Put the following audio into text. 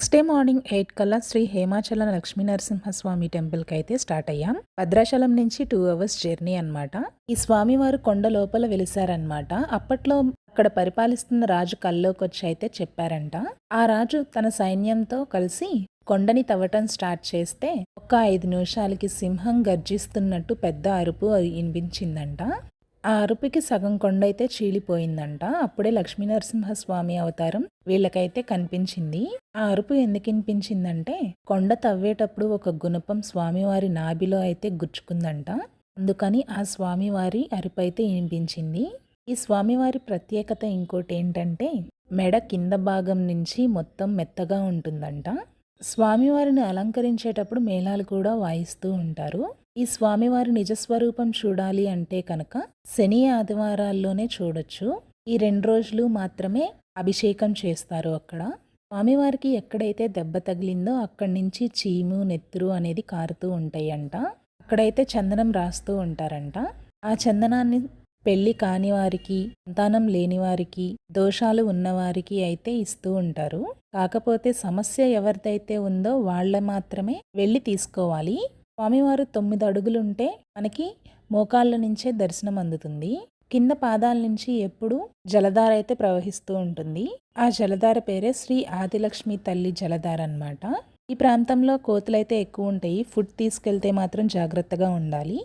Next day morning eight కల్లా శ్రీ హేమాచల లక్ష్మీ నరసింహస్వామి టెంపుల్కి అయితే స్టార్ట్ అయ్యాం. భద్రాచలం నుంచి టూ అవర్స్ జర్నీ అనమాట ఈ స్వామివారు కొండ లోపల వెలిసారనమాట అప్పట్లో అక్కడ పరిపాలిస్తున్న రాజు కల్లోకి వచ్చి అయితే చెప్పారంట. ఆ రాజు తన సైన్యంతో కలిసి కొండని తవ్వటం స్టార్ట్ చేస్తే ఒక ఐదు నిమిషాలకి సింహం గర్జిస్తున్నట్టు పెద్ద అరుపు వినిపించిందంట. ఆ అరుపుకి సగం కొండ అయితే చీలిపోయిందంట. అప్పుడే లక్ష్మీనరసింహస్వామి అవతారం వీళ్ళకైతే కనిపించింది. ఆ అరుపు ఎందుకు వినిపించిందంటే కొండ తవ్వేటప్పుడు ఒక గుణపం స్వామివారి నాభిలో అయితే గుచ్చుకుందంట. అందుకని ఆ స్వామివారి అరుపు అయితే వినిపించింది. ఈ స్వామివారి ప్రత్యేకత ఇంకోటి ఏంటంటే మెడ కింద భాగం నుంచి మొత్తం మెత్తగా ఉంటుందంట. స్వామివారిని అలంకరించేటప్పుడు మేళాలు కూడా వాయిస్తూ ఉంటారు. ఈ స్వామివారి నిజస్వరూపం చూడాలి అంటే కనుక శని ఆదివారాల్లోనే చూడొచ్చు. ఈ రెండు రోజులు మాత్రమే అభిషేకం చేస్తారు అక్కడ. స్వామివారికి ఎక్కడైతే దెబ్బ తగిలిందో అక్కడి నుంచి చీము నెత్తురు అనేది కారుతూ ఉంటాయంట. అక్కడైతే చందనం రాస్తూ ఉంటారంట. ఆ చందనాన్ని పెళ్ళి కాని వారికి సంతానం లేని వారికి దోషాలు ఉన్నవారికి అయితే ఇస్తూ ఉంటారు. కాకపోతే సమస్య ఎవరిదైతే ఉందో వాళ్ళ మాత్రమే వెళ్ళి తీసుకోవాలి. స్వామివారు తొమ్మిది అడుగులుంటే మనకి మోకాళ్ళ నుంచే దర్శనం అందుతుంది. కింద పాదాల నుంచి ఎప్పుడు జలధార అయితే ప్రవహిస్తూ ఉంటుంది. ఆ జలధార పేరే శ్రీ ఆదిలక్ష్మి తల్లి జలధార అన్నమాట. ఈ ప్రాంతంలో కోతులైతే ఎక్కువ ఉంటాయి ఫుడ్ తీసుకెళ్తే మాత్రం జాగ్రత్తగా ఉండాలి.